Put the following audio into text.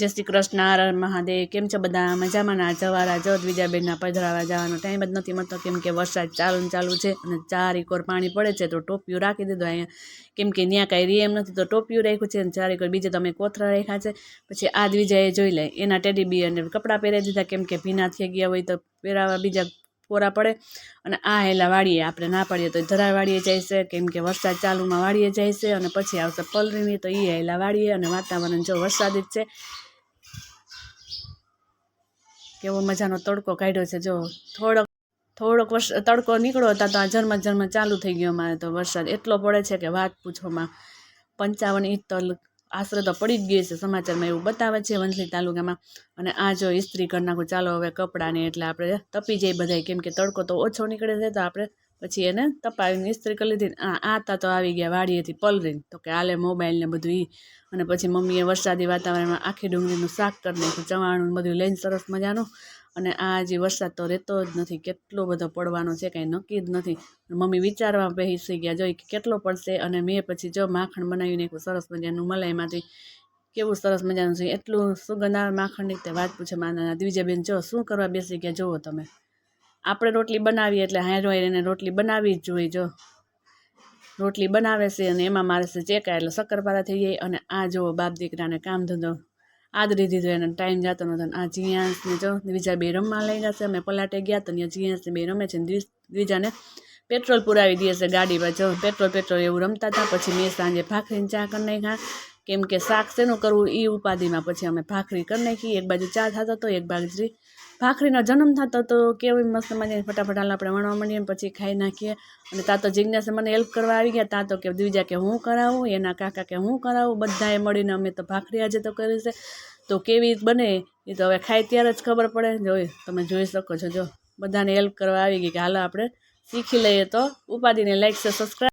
જય શ્રી કૃષ્ણ હર મહાદેવ, કેમ છો બધા? મજામાં ના? જવારા જો બીજાબેનના પધરાવા જવાનો ટાઈમ જ નથી મળતો, કેમ કે વરસાદ ચાલુ ચાલુ છે અને ચાર ઇકોર પાણી પડે છે, તો ટોપિયું રાખી દીધું અહીંયા. કેમ કે ત્યાં કાંઈ રે એમ નથી, તો ટોપિયું રાખ્યું છે અને ચાર ઇકોર બીજે તમે કોથળા રાખ્યા છે. પછી આ દ્વિજાએ જોઈ લે, એના ટેડી બી અને કપડાં પહેરાવી દીધા, કેમ કે ભીના થઈ ગયા હોય તો પહેરાવા બીજા પોરા પડે. અને આ હેલા વાળીએ, આપણે ના પાડીએ તો ધરા વાળીએ જાય છે, કેમ કે વરસાદ ચાલુમાં વાળીએ જાય છે અને પછી આવશે પલરીની, તો એ હેલા વાળીએ અને વાતાવરણ જો વરસાદી જ છે કેવો મજાનો તડકો કાઢ્યો છે. જો થોડોક થોડોક વર્ષ, તડકો નીકળ્યો હતા તો આ ઝરમર ઝરમર ચાલુ થઈ ગયો મારે તો વરસાદ. એટલો પડે છે કે વાત પૂછોમાં. પંચાવન ઇંચ તો આશરે તો પડી જ ગઈ છે સમાચારમાં એવું બતાવે છે વંથલી તાલુકામાં. અને આ જો ઇસ્ત્રી કરી નાખું, ચાલો હવે કપડાને એટલે આપણે તપી જાય બધાય. કેમ કે તડકો તો ઓછો નીકળે છે તો આપણે પછી એને તપાવીને ઇસ્ત્રી કરી લીધી. આતા તો આવી ગયા વાડીએથી પલરીને. તો કે આલે મોબાઈલ ને બધું ઈ. અને પછી મમ્મીએ વરસાદી વાતાવરણમાં આખી ડુંગળીનું શાક કરી નાખ્યું, ચવાણું બધું લઈને સરસ મજાનું. અને આ જે વરસાદ તો રહેતો જ નથી. કેટલો બધો પડવાનો છે, કાંઈ નક્કી જ નથી. મમ્મી વિચારવા બેસી ગયા, જોઈ કે કેટલો પડશે. અને મેં પછી જો માખણ બનાવી નાખ્યું સરસ મજાનું મલાઈમાંથી કેવું સરસ મજાનું છે, એટલું સુગંધ આવે માખણની તે વાત પૂછે માના દ્વિજાબેન જો શું કરવા બેસી ગયા, જુઓ તમે. આપણે રોટલી બનાવીએ એટલે હારો એને રોટલી બનાવી જ જોઈએ જો. રોટલી બનાવે છે અને એમાં મારે છે ચેકા એટલે શક્કરપારા થઈ જાય અને આ જુઓ બાપ દીકરાને કામ ધંધો. આદરી દીધો એને ટાઈમ જતો નહોતો આ જીયાસને જો બીજા બે રમવા લઈ ગયા છે. અમે પલાટે ગયા તો ત્યાં જીયાસને બે રમે છે ને બીજાને પેટ્રોલ પુરાવી દે છે ગાડીમાં જો. પેટ્રોલ પેટ્રોલ એવું રમતા હતા. પછી મેં સાંજે ભાખરીને ચા કરી નાખ્યા. કેમ કે શાક શેનું કરવું એ ઉપાધિમાં પછી અમે ભાખરી કરી નાખી, એક બાજુ ચા થતો હતો એક બાજુ ભાખરીનો જન્મ થતો હતો કેવી મસ્ત મજાની ફટાફટ આપણે વણવા માંડીએ પછી ખાઈ નાખીએ. અને તા તો જિજ્ઞાસે મને હેલ્પ કરવા આવી ગયા, તા તો કે દ્વિજા કે હું કરાવું, એના કાકા કે હું કરાવું, બધાએ મળીને અમે તો ભાખરી આજે તો કરી છે. તો કેવી બને એ તો હવે ખાઈ ત્યારે જ ખબર પડે. જોઈ તમે જોઈ શકો છો, જો બધાને હેલ્પ કરવા આવી ગઈ કે હાલો આપણે શીખી લઈએ તો ઉપાધિને લાઈક છે સબસ્ક્રાઈબ